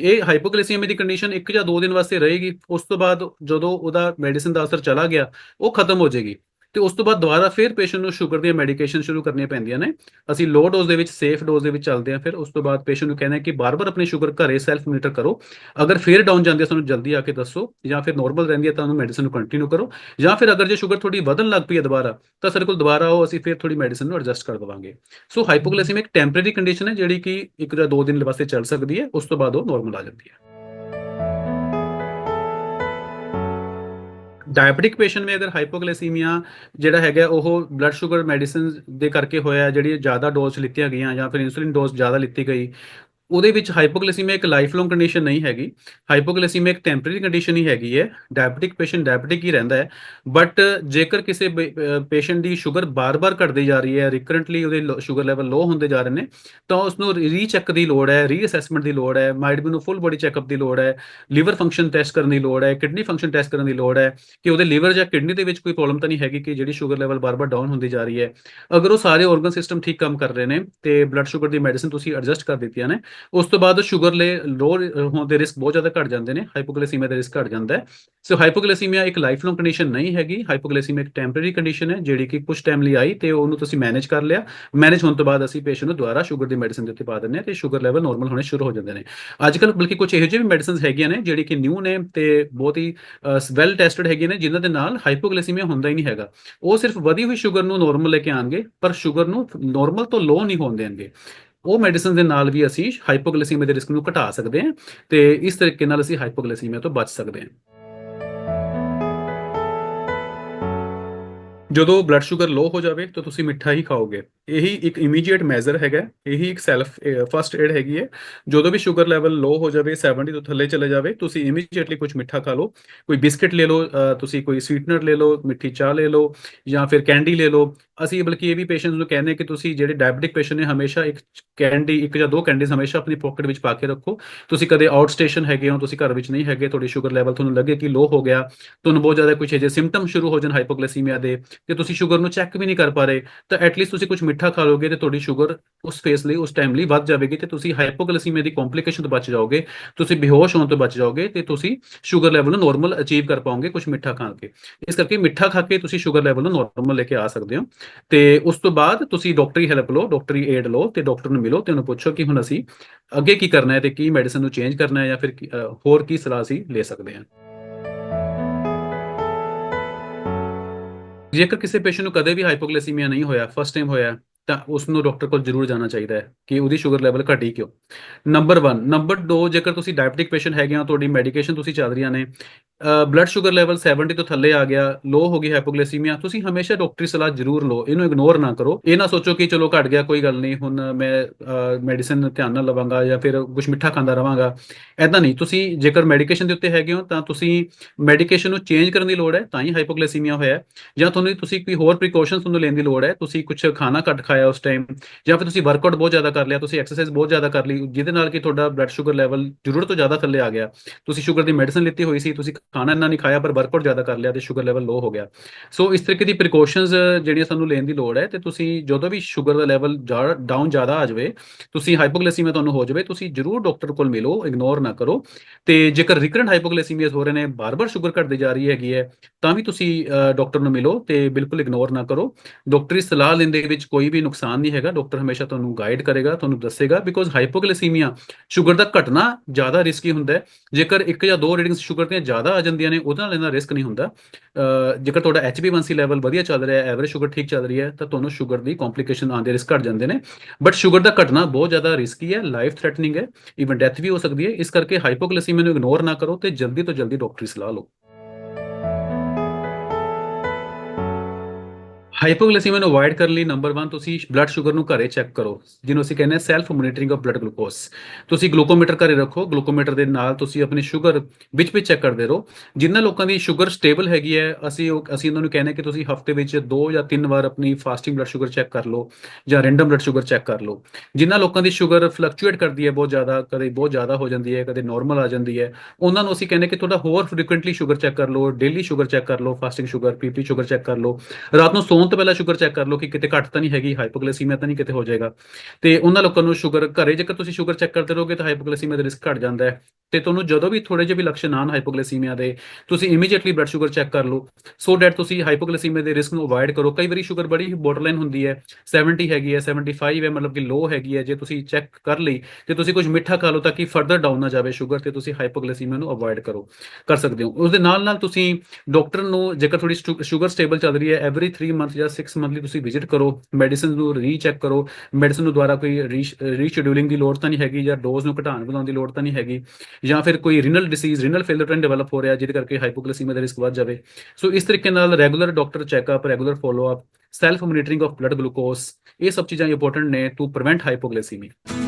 ਇਹ ਹਾਈਪੋਗਲਾਈਸੀਮੀਆ ਦੀ ਕੰਡੀਸ਼ਨ ਇੱਕ ਜਾਂ ਦੋ ਦਿਨ ਵਾਸਤੇ ਰਹੇਗੀ, ਉਸ ਤੋਂ ਬਾਅਦ ਜਦੋਂ ਉਹਦਾ ਮੈਡੀਸਿਨ ਦਾ ਅਸਰ ਚਲਾ ਗਿਆ, ਉਹ ਖਤਮ ਹੋ ਜਾਏਗੀ। ਤੇ ਉਸ ਤੋਂ ਬਾਅਦ ਦੁਬਾਰਾ ਫਿਰ ਪੇਸ਼ੈਂਟ ਨੂੰ ਸ਼ੂਗਰ ਦੀਆਂ ਮੈਡੀਕੇਸ਼ਨ ਸ਼ੁਰੂ ਕਰਨੀਆਂ ਪੈਂਦੀਆਂ ਨੇ। ਅਸੀਂ ਲੋ ਡੋਜ਼ ਦੇ ਵਿੱਚ ਸੇਫ ਡੋਜ਼ ਦੇ ਵਿੱਚ ਚੱਲਦੇ ਹਾਂ ਫਿਰ। ਉਸ ਤੋਂ ਬਾਅਦ ਪੇਸ਼ੈਂਟ ਨੂੰ ਕਹਿੰਦੇ ਆ ਕਿ ਬਾਰ-ਬਾਰ ਆਪਣੀ ਸ਼ੂਗਰ ਘਰੇ ਸੈਲਫ ਮੋਨੀਟਰ ਕਰੋ। ਅਗਰ ਫਿਰ ਡਾਊਨ ਜਾਂਦੀ ਹੈ, ਸਾਨੂੰ ਜਲਦੀ ਆ ਕੇ ਦੱਸੋ। ਜਾਂ ਫਿਰ ਨਾਰਮਲ ਰਹਿੰਦੀ ਹੈ, ਤਾਂ ਉਹਨੂੰ ਮੈਡੀਸਿਨ ਨੂੰ ਕੰਟੀਨਿਊ ਕਰੋ। ਜਾਂ ਫਿਰ ਅਗਰ ਜੇ ਸ਼ੂਗਰ ਥੋੜੀ ਵਧਣ ਲੱਗ ਪਈ ਹੈ ਦੁਬਾਰਾ, ਤਾਂ ਸਾਡੇ ਕੋਲ ਦੁਬਾਰਾ ਆਓ ਅਸੀਂ ਫਿਰ ਥੋੜੀ ਮੈਡੀਸਨ ਨੂੰ ਐਡਜਸਟ ਕਰ ਦਵਾਂਗੇ। ਸੋ ਹਾਈਪੋਗਲਾਈਸੀਮਿਕ ਇੱਕ ਟੈਂਪਰੇਰੀ ਕੰਡੀਸ਼ਨ ਹੈ, ਜਿਹੜੀ ਕਿ ਇੱਕ ਜਾਂ ਦੋ ਦਿਨ ਵਾਸਤੇ ਚੱਲ ਸਕਦੀ ਹੈ। ਉਸ ਤੋਂ ਬਾਅਦ ਉਹ ਨਾਰਮਲ ਆ ਜਾਂਦੀ ਹੈ। ਡਾਇਬੀਟਿਕ ਪੇਸ਼ੈਂਟ ਵਿੱਚ ਅਗਰ ਹਾਈਪੋਗਲਾਈਸੀਮੀਆ ਜਿਹੜਾ ਹੈਗਾ ਉਹ ਬਲੱਡ ਸ਼ੂਗਰ ਮੈਡੀਸਿਨਸ ਦੇ ਕਰਕੇ ਹੋਇਆ ਜਿਹੜੀ ਜ਼ਿਆਦਾ ਡੋਜ਼ ਲਿੱਤੀਆਂ ਗਈਆਂ ਜਾਂ ਫਿਰ ਇਨਸੂਲਿਨ ਡੋਜ਼ ਜ਼ਿਆਦਾ ਲਿੱਤੀ ਗਈ ਉਹਦੇ ਵਿੱਚ ਹਾਈਪੋਗਲਾਈਸੀਮੀਆ ਇੱਕ ਲਾਈਫ ਲੌਂਗ ਕੰਡੀਸ਼ਨ ਨਹੀਂ ਹੈਗੀ। ਹਾਈਪੋਗਲਾਈਸੀਮੀਆ ਇੱਕ ਟੈਂਪਰੇਰੀ ਕੰਡੀਸ਼ਨ ਹੀ ਹੈਗੀ ਹੈ। ਡਾਇਬੀਟਿਕ ਪੇਸ਼ੈਂਟ ਡਾਇਬੀਟਿਕ ਹੀ ਰਹਿੰਦਾ ਹੈ। ਬਟ ਜੇਕਰ ਕਿਸੇ ਪੇਸ਼ੈਂਟ ਦੀ ਸ਼ੂਗਰ ਬਾਰ-ਬਾਰ ਘਟਦੀ ਜਾ ਰਹੀ ਹੈ ਰਿਕਰੈਂਟਲੀ ਉਹਦੇ ਸ਼ੂਗਰ ਲੈਵਲ ਲੋ ਹੁੰਦੇ ਜਾ ਰਹੇ ਨੇ, ਤਾਂ ਉਸ ਨੂੰ ਰੀਚੈਕ ਦੀ ਲੋੜ ਹੈ ਰੀਅਸੈਸਮੈਂਟ ਦੀ ਲੋੜ ਹੈ ਮਾਈਟ ਵੀ ਨੂੰ ਫੁੱਲ ਬੋਡੀ ਚੈੱਕਅਪ ਦੀ ਲੋੜ ਹੈ ਲੀਵਰ ਫੰਕਸ਼ਨ ਟੈਸਟ ਕਰਨ ਦੀ ਲੋੜ ਹੈ ਕਿਡਨੀ ਫੰਕਸ਼ਨ ਟੈਸਟ ਕਰਨ ਦੀ ਲੋੜ ਹੈ, ਕਿ ਉਹਦੇ ਲੀਵਰ ਜਾਂ ਕਿਡਨੀ ਦੇ ਵਿੱਚ ਕੋਈ ਪ੍ਰੋਬਲਮ ਤਾਂ ਨਹੀਂ ਹੈਗੀ ਕਿ ਜਿਹੜੀ ਸ਼ੂਗਰ ਲੈਵਲ ਬਾਰ-ਬਾਰ ਡਾਊਨ ਹੁੰਦੀ ਜਾ ਰਹੀ ਹੈ। ਅਗਰ ਉਹ ਸਾਰੇ ਆਰਗਨ ਸਿਸਟਮ ਠੀਕ ਕੰਮ ਕਰ ਰਹੇ ਨੇ ਤੇ ਬਲੱਡ ਸ਼ੂਗਰ ਦੀ ਮੈਡੀਸਿਨ ਤੁਸੀਂ ਐਡਜਸਟ ਕਰ ਦਿੱਤੀਆਂ ਨੇ ਉਸ ਤੋਂ ਬਾਅਦ ਸ਼ੂਗਰ ਲੈ ਲੋ ਹੋਣ ਦੇ ਰਿਸਕ ਬਹੁਤ ਜ਼ਿਆਦਾ ਘਟ ਜਾਂਦੇ ਨੇ ਹਾਈਪੋਗਲਾਈਸੀਮੀਆ ਦਾ ਰਿਸਕ ਘਟ ਜਾਂਦਾ ਹੈ। ਸੋ ਹਾਈਪੋਗਲਾਈਸੀਮੀਆ ਇੱਕ ਲਾਈਫ ਲੌਂਗ ਕੰਡੀਸ਼ਨ ਨਹੀਂ ਹੈਗੀ ਹਾਈਪੋਗਲਾਈਸੀਮੀਆ ਇੱਕ ਟੈਂਪਰੇਰੀ ਕੰਡੀਸ਼ਨ ਹੈ, ਜਿਹੜੀ ਕਿ ਕੁਝ ਟਾਈਮ ਲਈ ਆਈ ਤੇ ਉਹਨੂੰ ਤੁਸੀਂ ਮੈਨੇਜ ਕਰ ਲਿਆ। ਮੈਨੇਜ ਹੋਣ ਤੋਂ ਬਾਅਦ ਅਸੀਂ ਪੇਸ਼ੈਂਟ ਨੂੰ ਦੁਬਾਰਾ ਸ਼ੂਗਰ ਦੀ ਮੈਡੀਸਿਨ ਦੇ ਉੱਤੇ ਪਾ ਦਿੰਦੇ ਹਾਂ ਤੇ ਸ਼ੂਗਰ ਲੈਵਲ ਨਾਰਮਲ ਹੋਣੇ ਸ਼ੁਰੂ ਹੋ ਜਾਂਦੇ ਨੇ। ਅੱਜ ਕੱਲ ਬਲਕਿ ਕੁਝ ਇਹੋ ਜਿਹੇ ਵੀ ਮੈਡੀਸਿਨਸ ਹੈਗੀਆਂ ਨੇ, ਜਿਹੜੀ ਕਿ ਨਿਊ ਨੇ ਤੇ ਬਹੁਤ ਹੀ ਵੈਲ ਟੈਸਟਡ ਹੈਗੀਆਂ ਨੇ, ਜਿਨ੍ਹਾਂ ਦੇ ਨਾਲ ਹਾਈਪੋਗਲਾਈਸੀਮੀਆ ਹੁੰਦਾ ਹੀ ਨਹੀਂ ਹੈਗਾ। ਉਹ ਸਿਰਫ ਵਧੀ ਹੋਈ ਸ਼ੂਗਰ ਨੂੰ ਨਾਰਮਲ ਲੈ ਕੇ ਆਣਗੇ ਪਰ ਸ਼ੂਗਰ ਨੂੰ ਨਾਰਮਲ ਤੋਂ ਲੋ ਨਹੀਂ ਹੋਣ ਦੇਣਗੇ। ਉਹ ਮੈਡੀਸਿਨ ਦੇ ਨਾਲ ਵੀ ਅਸੀਂ ਹਾਈਪੋਗਲਾਈਸੀਮੀਆ ਦੇ ਰਿਸਕ ਨੂੰ ਘਟਾ ਸਕਦੇ ਹਾਂ ਤੇ ਇਸ ਤਰੀਕੇ ਨਾਲ ਅਸੀਂ ਹਾਈਪੋਗਲਾਈਸੀਮੀਆ ਤੋਂ ਬਚ ਸਕਦੇ ਹਾਂ। ਜਦੋਂ ਬਲੱਡ ਸ਼ੂਗਰ ਲੋ ਹੋ ਜਾਵੇ ਤਾਂ ਤੁਸੀਂ ਮਿੱਠਾ ਹੀ ਖਾਓਗੇ। ਇਹੀ ਇੱਕ ਇਮੀਡੀਏਟ ਮੈਜ਼ਰ ਹੈਗਾ, ਇਹੀ ਇੱਕ ਸੈਲਫ ਫਸਟ ਏਡ ਹੈਗੀ ਹੈ। ਜਦੋਂ ਵੀ ਸ਼ੂਗਰ ਲੈਵਲ ਲੋ ਹੋ ਜਾਵੇ 70 ਤੋਂ ਥੱਲੇ ਚਲੇ ਜਾਵੇ, ਤੁਸੀਂ ਇਮੀਡੀਏਟਲੀ ਕੁਝ ਮਿੱਠਾ ਖਾ ਲਓ। ਕੋਈ ਬਿਸਕਟ ਲੈ ਲਓ ਤੁਸੀਂ ਕੋਈ ਸਵੀਟਨਰ ਲੈ ਲਓ, ਮਿੱਠੀ ਚਾਹ ਲੈ ਲਓ, ਜਾਂ ਫਿਰ ਕੈਂਡੀ ਲੈ ਲਓ। ਅਸੀਂ ਬਲਕਿ ਇਹ ਵੀ ਪੇਸ਼ੈਂਟਸ ਨੂੰ ਕਹਿੰਦੇ ਕਿ ਤੁਸੀਂ ਜਿਹੜੇ ਡਾਇਬੀਟਿਕ ਪੇਸ਼ੈਂਟ ਨੇ, ਹਮੇਸ਼ਾ ਇੱਕ ਕੈਂਡੀ ਇੱਕ ਜਾਂ ਦੋ ਕੈਂਡੀਜ਼ ਹਮੇਸ਼ਾ ਆਪਣੀ ਪਾਕਟ ਵਿੱਚ ਪਾ ਕੇ ਰੱਖੋ। ਤੁਸੀਂ ਕਦੇ ਆਊਟ ਸਟੇਸ਼ਨ ਹੈਗੇ ਹੋ, ਤੁਸੀਂ ਘਰ ਵਿੱਚ ਨਹੀਂ ਹੈਗੇ, ਤੁਹਾਡੀ ਸ਼ੂਗਰ ਲੈਵਲ ਤੁਹਾਨੂੰ ਲੱਗੇ ਕਿ ਲੋ ਹੋ ਗਿਆ, ਤੁਹਾਨੂੰ ਬਹੁਤ ਜ਼ਿਆਦਾ ਕੁਝ ਅਜੇ ਸਿੰਪਟਮ ਸ਼ੁਰੂ ਹੋ ਜਾਣ ਹਾਈਪੋਗਲਾਈਸੀਮੀਆ ਦੇ, ਤੇ ਤੁਸੀਂ ਸ਼ੂਗਰ ਨੂੰ ਚੈੱਕ ਵੀ ਨਹੀਂ ਕਰ ਪਾ ਰਹੇ, ਤਾਂ ਐਟਲੀਸਟ ਤੁਸੀਂ ਕੁਝ ਮਿੱਠਾ ਖਾ ਲੋਗੇ ਤੇ ਤੁਹਾਡੀ ਸ਼ੂਗਰ ਉਸ ਫੇਸ ਲਈ, ਉਸ ਟਾਈਮ ਲਈ ਵੱਧ ਜਾਵੇਗੀ ਤੇ ਤੁਸੀਂ ਹਾਈਪੋਗਲਾਈਸੀਮੀਆ ਦੀ ਕੰਪਲਿਕੇਸ਼ਨ ਤੋਂ ਬਚ ਜਾਓਗੇ। ਤੁਸੀਂ ਬੇਹੋਸ਼ ਹੋਣ ਤੋਂ ਬਚ ਜਾਓਗੇ ਤੇ ਤੁਸੀਂ ਸ਼ੂਗਰ ਲੈਵਲ ਨੂੰ ਨਾਰਮਲ ਅਚੀਵ ਕਰ ਪਾਓਗੇ ਕੁਝ ਮਿੱਠਾ ਖਾ ਕੇ। ਇਸ ਕਰਕੇ ਮਿੱਠਾ ਖਾ ਕੇ ਤੁਸੀਂ ਸ਼ੂਗਰ ਲੈਵਲ ਨੂੰ ਨਾਰਮਲ ਲੈ ਕੇ ਆ ਸਕਦੇ ਹੋ। ਤੇ ਉਸ ਤੋਂ ਬਾਅਦ ਤੁਸੀਂ ਡਾਕਟਰੀ ਹੈਲਪ ਲਓ ਡਾਕਟਰੀ ਏਡ ਲਓ ਤੇ ਡਾਕਟਰ ਨੂੰ ਮਿਲੋ ਤੇ ਉਹਨੂੰ ਪੁੱਛੋ ਕਿ ਹੁਣ ਅਸੀਂ ਅੱਗੇ ਕੀ ਕਰਨਾ ਹੈ ਤੇ ਕੀ ਮੈਡੀਸਨ ਨੂੰ ਚੇਂਜ ਕਰਨਾ ਹੈ ਜਾਂ ਫਿਰ ਹੋਰ ਕੀ ਸਲਾਹ ਅਸੀਂ ਲੈ ਸਕਦੇ ਹਾਂ। ਜੇਕਰ ਕਿਸੇ ਪੇਸ਼ੈਂਟ ਨੂੰ ਕਦੇ ਵੀ ਹਾਈਪੋਗਲਾਈਸੀਮੀਆ ਨਹੀਂ ਹੋਇਆ ਫਸਟ ਟਾਈਮ ਹੋਇਆ ਤਾਂ ਉਸ ਨੂੰ ਡਾਕਟਰ ਕੋਲ ਜ਼ਰੂਰ ਜਾਣਾ ਚਾਹੀਦਾ ਹੈ ਕਿ ਉਹਦੀ ਸ਼ੂਗਰ ਲੈਵਲ ਘਟੀ ਕਿਉਂ। ਨੰਬਰ 1 ਨੰਬਰ 2 ਜੇਕਰ ਤੁਸੀਂ ਡਾਇਬੀਟਿਕ ਪੇਸ਼ੈਂਟ ਹੈਗੇ ਹੋ, ਤੁਹਾਡੀ ਮੈਡੀਕੇਸ਼ਨ ਤੁਸੀਂ ਚੱਲ ਰਹੀਆਂ ਨੇ ਬਲੱਡ ਸ਼ੂਗਰ ਲੈਵਲ 70 ਤੋਂ ਥੱਲੇ ਆ ਗਿਆ ਲੋ ਹੋ ਗਈ ਹਾਈਪੋਗਲਾਈਸੀਮੀਆ ਤੁਸੀਂ ਹਮੇਸ਼ਾ ਡਾਕਟਰੀ ਸਲਾਹ ਜ਼ਰੂਰ ਲਓ, ਇਹਨੂੰ ਇਗਨੋਰ ਨਾ ਕਰੋ, ਇਹ ਨਾ ਸੋਚੋ ਕਿ ਚਲੋ ਘਟ ਗਿਆ, ਕੋਈ ਗੱਲ ਨਹੀਂ, ਹੁਣ ਮੈਂ ਮੈਡੀਸਿਨ ਧਿਆਨ ਨਾਲ ਲਵਾਂਗਾ ਜਾਂ ਫਿਰ ਕੁਝ ਮਿੱਠਾ ਖਾਂਦਾ ਰਵਾਂਗਾ ਐਦਾਂ ਨਹੀਂ, ਤੁਸੀਂ ਜੇਕਰ ਮੈਡੀਕੇਸ਼ਨ ਦੇ ਉੱਤੇ ਹੈਗੇ ਹੋ, ਤਾਂ ਤੁਸੀਂ ਮੈਡੀਕੇਸ਼ਨ ਨੂੰ ਚੇਂਜ ਕਰਨ ਦੀ ਲੋੜ ਹੈ, ਤਾਂ ਹੀ ਹਾਈਪੋਗਲਾਈਸੀਮੀਆ ਹੋਇਆ ਜਾਂ ਤੁਹਾਨੂੰ ਤੁਸੀਂ ਕੋਈ ਹੋਰ ਪ੍ਰੀਕਾਸ਼ਨਸ ਤੁਹਾਨੂੰ ਲੈਣ ਦੀ ਲੋੜ ਹੈ, ਤੁਸੀਂ ਕੁਝ ਖਾਣਾ ਘੱਟ ਖਾਇਆ ਉਸ ਟਾਈਮ ਜਾਂ ਫਿਰ ਤੁਸੀਂ ਵਰਕਆਊਟ ਬਹੁਤ ਜ਼ਿਆਦਾ ਕਰ ਲਿਆ, ਤੁਸੀਂ ਐਕਸਰਸਾਈਜ਼ ਬਹੁਤ ਜ਼ਿਆਦਾ ਕਰ ਲਈ, ਜਿਹਦੇ ਨਾਲ ਕਿ ਤੁਹਾਡਾ ਬਲੱਡ ਸ਼ੂਗਰ ਲੈਵਲ ਜ਼ਰੂਰਤ ਤੋਂ ਜ਼ਿਆਦਾ ਥੱਲੇ ਆ ਗਿਆ, ਤੁਸੀਂ ਸ਼ੂਗਰ ਦੀ ਮੈਡੀਸਿਨ ਲਿੱਤੀ ਹੋਈ ਸੀ, ਤੁਸੀਂ ਖਾਣਾ ਇੰਨਾ ਨਹੀਂ ਖਾਇਆ, ਪਰ ਵਰਕਆਊਟ ਜ਼ਿਆਦਾ ਕਰ ਲਿਆ ਤੇ ਸ਼ੂਗਰ ਲੈਵਲ ਲੋ ਹੋ ਗਿਆ। ਸੋ ਇਸ ਤਰੀਕੇ ਦੀ ਪ੍ਰੀਕਾਸ਼ਨਸ ਜਿਹੜੀਆਂ ਸਾਨੂੰ ਲੈਣ ਦੀ ਲੋੜ ਹੈ ਤੇ ਤੁਸੀਂ ਜਦੋਂ ਵੀ ਸ਼ੂਗਰ ਦਾ ਲੈਵਲ ਡਾਊਨ ਜ਼ਿਆਦਾ ਆ ਜਾਵੇ, ਤੁਸੀਂ ਹਾਈਪੋਗਲਾਈਸੀਮੀਆ ਤੁਹਾਨੂੰ ਹੋ ਜਾਵੇ, ਤੁਸੀਂ ਜ਼ਰੂਰ ਡਾਕਟਰ ਕੋਲ ਮਿਲੋ ਇਗਨੋਰ ਨਾ ਕਰੋ। ਤੇ ਜੇਕਰ ਰਿਕਰੈਂਟ ਹਾਈਪੋਗਲਾਈਸੀਮੀਆਸ ਹੋ ਰਹੇ ਨੇ, ਬਾਰ-ਬਾਰ ਸ਼ੂਗਰ ਘਟਦੀ ਜਾ ਰਹੀ ਹੈਗੀ ਹੈ, ਤਾਂ ਵੀ ਤੁਸੀਂ ਡਾਕਟਰ ਨੂੰ ਮਿਲੋ ਤੇ ਬਿਲਕੁਲ ਇਗਨੋਰ ਨਾ ਕਰੋ। ਡਾਕਟਰੀ ਸਲਾਹ ਲੈਣ ਦੇ ਵਿੱਚ ਕੋਈ ਵੀ ਨੁਕਸਾਨ ਨਹੀਂ ਹੈਗਾ ਡਾਕਟਰ ਹਮੇਸ਼ਾ ਤੁਹਾਨੂੰ ਗਾਈਡ ਕਰੇਗਾ, ਤੁਹਾਨੂੰ ਦੱਸੇਗਾ ਬਿਕੋਜ਼ ਹਾਈਪੋਗਲਾਈਸੀਮੀਆ ਸ਼ੂਗਰ ਦਾ ਘਟਣਾ ਜ਼ਿਆਦਾ ਰਿਸਕੀ ਹੁੰਦਾ ਹੈ। ਜੇਕਰ ਇੱਕ ਜਾਂ ਦੋ ਰੀਡਿੰਗਸ ਸ਼ੂਗਰ ਦੀਆਂ ਜ਼ਿਆਦਾ ਆ ਜਾਂਦੀਆਂ ਨੇ, ਉਹਦੇ ਨਾਲ ਇਹਨਾਂ ਰਿਸਕ ਨਹੀਂ ਹੁੰਦਾ। ਜੇਕਰ ਤੁਹਾਡਾ HbA1c ਲੈਵਲ ਵਧੀਆ ਚੱਲ ਰਿਹਾ ਹੈ ਐਵਰੇਜ ਸ਼ੂਗਰ ਠੀਕ ਚੱਲ ਰਹੀ ਹੈ, ਤਾਂ ਤੁਹਾਨੂੰ ਸ਼ੂਗਰ ਦੀ ਕੰਪਲਿਕੇਸ਼ਨ ਆਉਣ ਦੇ ਰਿਸਕ ਘਟ ਜਾਂਦੇ ਨੇ। ਬਟ ਸ਼ੂਗਰ ਦਾ ਘਟਣਾ ਬਹੁਤ ਜ਼ਿਆਦਾ ਰਿਸਕੀ ਹੈ ਲਾਈਫ ਥ੍ਰੈਟਨਿੰਗ ਹੈ ਇਵਨ ਡੈਥ ਵੀ ਹੋ ਸਕਦੀ ਹੈ। ਇਸ ਕਰਕੇ ਹਾਈਪੋਗਲਾਈਸੀਮੀਆ ਨੂੰ ਇਗਨੋਰ ਨਾ ਕਰੋ ਤੇ ਜਲਦੀ ਤੋਂ ਜਲਦੀ ਡਾਕਟਰੀ ਸਲਾਹ ਲਓ। ਹਾਈਪੋਗਲਾਈਸੀਮੀਆ ਨੂੰ ਅਵੋਇਡ ਕਰਨ ਲਈ ਨੰਬਰ 1 ਤੁਸੀਂ ਬਲੱਡ ਸ਼ੂਗਰ ਨੂੰ ਘਰੇ ਚੈੱਕ ਕਰੋ, ਜਿਹਨੂੰ ਅਸੀਂ ਕਹਿੰਦੇ ਹਾਂ self monitoring of blood glucose ਤੁਸੀਂ ਗਲੂਕੋਮੀਟਰ ਘਰੇ ਰੱਖੋ ਗਲੂਕੋਮੀਟਰ ਦੇ ਨਾਲ ਤੁਸੀਂ ਆਪਣੀ ਸ਼ੂਗਰ ਵਿੱਚ ਵਿੱਚ ਚੈੱਕ ਕਰਦੇ ਰਹੋ। ਜਿਨ੍ਹਾਂ ਲੋਕਾਂ ਦੀ ਸ਼ੂਗਰ ਸਟੇਬਲ ਹੈਗੀ ਹੈ, ਅਸੀਂ ਉਹ, ਅਸੀਂ ਉਹਨਾਂ ਨੂੰ ਕਹਿੰਦੇ ਕਿ ਤੁਸੀਂ ਹਫ਼ਤੇ ਵਿੱਚ 2 ਜਾਂ 3 ਵਾਰ ਆਪਣੀ ਫਾਸਟਿੰਗ ਬਲੱਡ ਸ਼ੂਗਰ ਚੈੱਕ ਕਰ ਲਓ ਜਾਂ ਰੈਂਡਮ ਬਲੱਡ ਸ਼ੂਗਰ ਚੈੱਕ ਕਰ ਲਓ। ਜਿਨ੍ਹਾਂ ਲੋਕਾਂ ਦੀ ਸ਼ੂਗਰ ਫਲਕਚੁਏਟ ਕਰਦੀ ਹੈ, ਬਹੁਤ ਜ਼ਿਆਦਾ, ਕਦੇ ਬਹੁਤ ਜ਼ਿਆਦਾ ਹੋ ਜਾਂਦੀ ਹੈ, ਕਦੇ ਨਾਰਮਲ ਆ ਜਾਂਦੀ ਹੈ, ਉਹਨਾਂ ਨੂੰ ਅਸੀਂ ਕਹਿੰਦੇ ਕਿ ਤੁਹਾਡਾ ਹੋਰ ਫ੍ਰੀਕੁਐਂਟਲੀ ਸ਼ੂਗਰ ਚੈੱਕ ਕਰ ਲਓ ਡੇਲੀ ਸ਼ੂਗਰ ਚੈੱਕ ਕਰ ਲਓ fasting sugar PP sugar check ਕਰ ਲਓ। ਰਾਤ ਨੂੰ ਸੌਣ ਤੋਂ ਪਹਿਲਾਂ ਸ਼ੂਗਰ ਚੈੱਕ ਕਰ ਲਓ ਕਿ ਕਿਤੇ ਘੱਟ ਤਾਂ ਨਹੀਂ ਹੈਗੀ ਹਾਈਪੋਗਲਾਈਸੀਮੀਆ ਤਾਂ ਨਹੀਂ ਕਿਤੇ ਹੋ ਜਾਏਗਾ। ਤੇ ਉਹਨਾਂ ਲੋਕਾਂ ਨੂੰ ਸ਼ੂਗਰ ਘਰੇ ਜੇਕਰ ਤੁਸੀਂ ਸ਼ੂਗਰ ਚੈੱਕ ਕਰਦੇ ਰਹੋਗੇ ਤਾਂ ਹਾਈਪੋਗਲਾਈਸੀਮੀਆ ਦਾ ਰਿਸਕ ਘਟ ਜਾਂਦਾ ਹੈ। ਤੇ ਤੁਹਾਨੂੰ ਜਦੋਂ ਵੀ ਥੋੜੇ ਜਿਹੇ ਵੀ ਲੱਛਣ ਆਣ ਹਾਈਪੋਗਲਾਈਸੀਮੀਆ ਦੇ, ਤੁਸੀਂ ਇਮੀਡੀਏਟਲੀ ਬਲੱਡ ਸ਼ੂਗਰ ਚੈੱਕ ਕਰ ਲਓ। ਸੋ ਡੈਟ ਤੁਸੀਂ ਹਾਈਪੋਗਲਾਈਸੀਮੀਆ ਦੇ ਰਿਸਕ ਨੂੰ ਅਵੋਇਡ ਕਰੋ। ਕਈ ਵਾਰੀ ਸ਼ੂਗਰ ਬੜੀ ਬਾਰਡਰਲਾਈਨ ਹੁੰਦੀ ਹੈ 70 ਹੈਗੀ ਹੈ 75 ਹੈ, ਮਤਲਬ ਕਿ ਲੋ ਹੈਗੀ ਹੈ। ਜੇ ਤੁਸੀਂ ਚੈੱਕ ਕਰ ਲਈ, ਤੇ ਤੁਸੀਂ ਕੁਝ ਮਿੱਠਾ ਖਾ ਲਓ ਤਾਂ ਕਿ ਫਰਦਰ ਡਾਊਨ ਨਾ ਜਾਵੇ ਸ਼ੂਗਰ ਤੇ ਤੁਸੀਂ ਹਾਈਪੋਗਲਾਈਸੀਮੀਆ ਨੂੰ ਅਵੋਇਡ ਕਰੋ, ਕਰ ਸਕਦੇ ਹੋ। ਉਸ ਦੇ ਨਾਲ ਨਾਲ ਤੁਸੀਂ ਡਾਕਟਰ ਨੂੰ ਜੇਕਰ ਥੋੜੀ ਸ਼ੂਗਰ ਸਟੇਬਲ ਚੱਲ ਰਹੀ ਹੈ ਐਵਰੀ 3 ਮੰਥ ਜਾਂ 6 ਮੰਥਲੀ ਤੁਸੀਂ ਵਿਜ਼ਿਟ ਕਰੋ ਮੈਡੀਸਿਨ ਨੂੰ ਰੀਚੈਕ ਕਰੋ ਮੈਡੀਸਿਨ ਨੂੰ ਦੁਆਰਾ ਕੋਈ ਰੀਸ਼ਡਿਊਲਿੰਗ ਦੀ ਲੋੜ ਤਾਂ ਨਹੀਂ ਹੈਗੀ ਜਾਂ ਡੋਜ਼ ਨੂੰ ਘਟਾਉਣ ਵਧਾਉਣ ਦੀ ਲੋੜ ਤਾਂ ਨਹੀਂ ਹੈਗੀ ਜਾਂ ਫਿਰ ਕੋਈ renal disease renal failure trend develop ਹੋ ਰਿਹਾ ਜਿਹਦੇ ਕਰਕੇ ਹਾਈਪੋਗਲਾਈਸੀਮੀਆ ਦਾ ਰਿਸਕ ਵੱਧ ਜਾਵੇ। ਸੋ ਇਸ ਤਰੀਕੇ ਨਾਲ regular doctor checkup regular follow up self monitoring of blood glucose ਇਹ ਸਭ ਚੀਜ਼ਾਂ ਇੰਪੋਰਟੈਂਟ ਨੇ ਟੂ ਪ੍ਰੀਵੈਂਟ ਹਾਈਪੋਗਲਾਈਸੀਮੀਆ